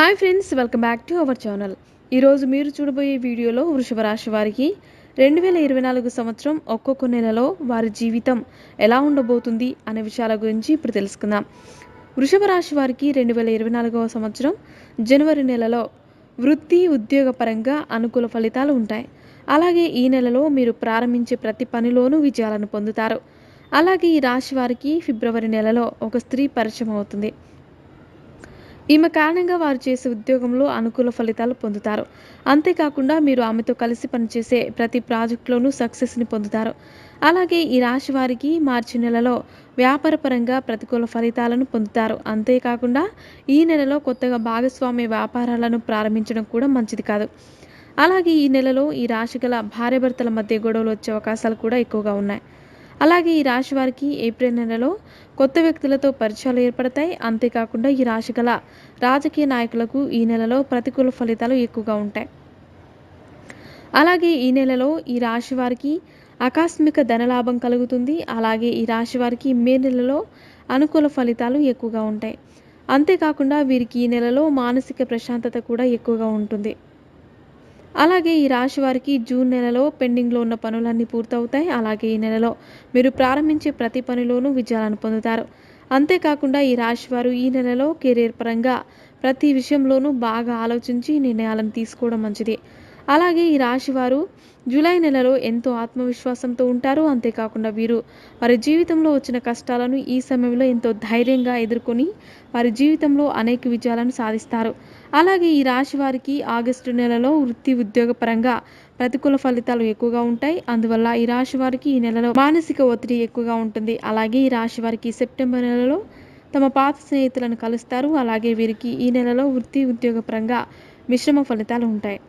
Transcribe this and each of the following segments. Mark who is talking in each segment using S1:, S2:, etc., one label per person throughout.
S1: Hi friends welcome back to our channel. ఈరోజు మీరు చూడబోయే వీడియోలో వృషభ రాశి వారికి రెండు వేల ఇరవై నాలుగు సంవత్సరం ఒక్కొక్క నెలలో వారి జీవితం ఎలా ఉండబోతుంది అనే విషయాల గురించి ఇప్పుడు తెలుసుకుందాం. వృషభ రాశి వారికి రెండు వేల ఇరవై నాలుగవ సంవత్సరం జనవరి నెలలో వృత్తి ఉద్యోగపరంగా అనుకూల ఫలితాలు ఉంటాయి. అలాగే ఈ నెలలో మీరు ప్రారంభించే ప్రతి పనిలోనూ విజయాలను పొందుతారు. అలాగే ఈ రాశి వారికి ఫిబ్రవరి నెలలో ఒక స్త్రీ పరిచయం అవుతుంది. ఈమె కారణంగా వారు చేసే ఉద్యోగంలో అనుకూల ఫలితాలు పొందుతారు. అంతేకాకుండా మీరు ఆమెతో కలిసి పనిచేసే ప్రతి ప్రాజెక్టులోనూ సక్సెస్ని పొందుతారు. అలాగే ఈ రాశి వారికి మార్చి నెలలో వ్యాపారపరంగా ప్రతికూల ఫలితాలను పొందుతారు. అంతేకాకుండా ఈ నెలలో కొత్తగా భాగస్వామ్య వ్యాపారాలను ప్రారంభించడం కూడా మంచిది కాదు. అలాగే ఈ నెలలో ఈ రాశి గల భార్యాభర్తల మధ్య గొడవలు వచ్చే అవకాశాలు కూడా ఎక్కువగా ఉన్నాయి. అలాగే ఈ రాశి వారికి ఏప్రిల్ నెలలో కొత్త వ్యక్తులతో పరిచయాలు ఏర్పడతాయి. అంతేకాకుండా ఈ రాశి గల రాజకీయ నాయకులకు ఈ నెలలో ప్రతికూల ఫలితాలు ఎక్కువగా ఉంటాయి. అలాగే ఈ నెలలో ఈ రాశి వారికి ఆకస్మిక ధనలాభం కలుగుతుంది. అలాగే ఈ రాశి వారికి మే నెలలో అనుకూల ఫలితాలు ఎక్కువగా ఉంటాయి. అంతేకాకుండా వీరికి ఈ నెలలో మానసిక ప్రశాంతత కూడా ఎక్కువగా ఉంటుంది. అలాగే ఈ రాశి వారికి జూన్ నెలలో పెండింగ్లో ఉన్న పనులన్నీ పూర్తవుతాయి. అలాగే ఈ నెలలో మీరు ప్రారంభించే ప్రతి పనిలోనూ విజయాలను పొందుతారు. అంతేకాకుండా ఈ రాశి వారు ఈ నెలలో కెరీర్ పరంగా ప్రతి విషయంలోనూ బాగా ఆలోచించి నిర్ణయాలను తీసుకోవడం మంచిది. అలాగే ఈ రాశి వారు జూలై నెలలో ఎంతో ఆత్మవిశ్వాసంతో ఉంటారు. అంతేకాకుండా వీరు వారి జీవితంలో వచ్చిన కష్టాలను ఈ సమయంలో ఎంతో ధైర్యంగా ఎదుర్కొని వారి జీవితంలో అనేక విజయాలను సాధిస్తారు. అలాగే ఈ రాశి వారికి ఆగస్టు నెలలో వృత్తి ఉద్యోగ పరంగా ప్రతికూల ఫలితాలు ఎక్కువగా ఉంటాయి. అందువల్ల ఈ రాశి వారికి ఈ నెలలో మానసిక ఒత్తిడి ఎక్కువగా ఉంటుంది. అలాగే ఈ రాశి వారికి సెప్టెంబర్ నెలలో తమ పాత స్నేహితులను కలుస్తారు. అలాగే వీరికి ఈ నెలలో వృత్తి ఉద్యోగ పరంగా మిశ్రమ ఫలితాలు ఉంటాయి.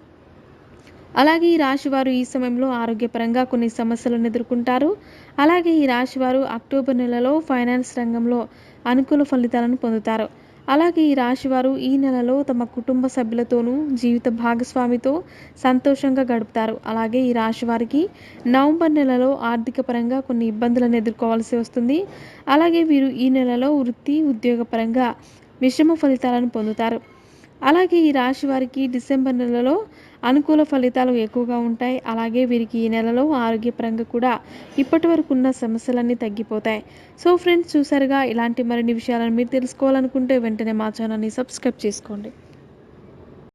S1: అలాగే ఈ రాశివారు ఈ సమయంలో ఆరోగ్యపరంగా కొన్ని సమస్యలను ఎదుర్కొంటారు. అలాగే ఈ రాశివారు అక్టోబర్ నెలలో ఫైనాన్స్ రంగంలో అనుకూల ఫలితాలను పొందుతారు. అలాగే ఈ రాశివారు ఈ నెలలో తమ కుటుంబ సభ్యులతోనూ జీవిత భాగస్వామితో సంతోషంగా గడుపుతారు. అలాగే ఈ రాశి వారికి నవంబర్ నెలలో ఆర్థిక పరంగా కొన్ని ఇబ్బందులను ఎదుర్కోవాల్సి వస్తుంది. అలాగే వీరు ఈ నెలలో వృత్తి ఉద్యోగపరంగా మిశ్రమ ఫలితాలను పొందుతారు. అలాగే ఈ రాశి వారికి డిసెంబర్ నెలలో అనుకూల ఫలితాలు ఎక్కువగా ఉంటాయి. అలాగే వీరికి ఈ నెలలో ఆరోగ్యపరంగా కూడా ఇప్పటి వరకు ఉన్న సమస్యలన్నీ తగ్గిపోతాయి. సో ఫ్రెండ్స్ చూసారుగా ఇలాంటి మరిన్ని విషయాలను మీరు తెలుసుకోవాలనుకుంటే వెంటనే మా ఛానల్ని సబ్స్క్రైబ్ చేసుకోండి.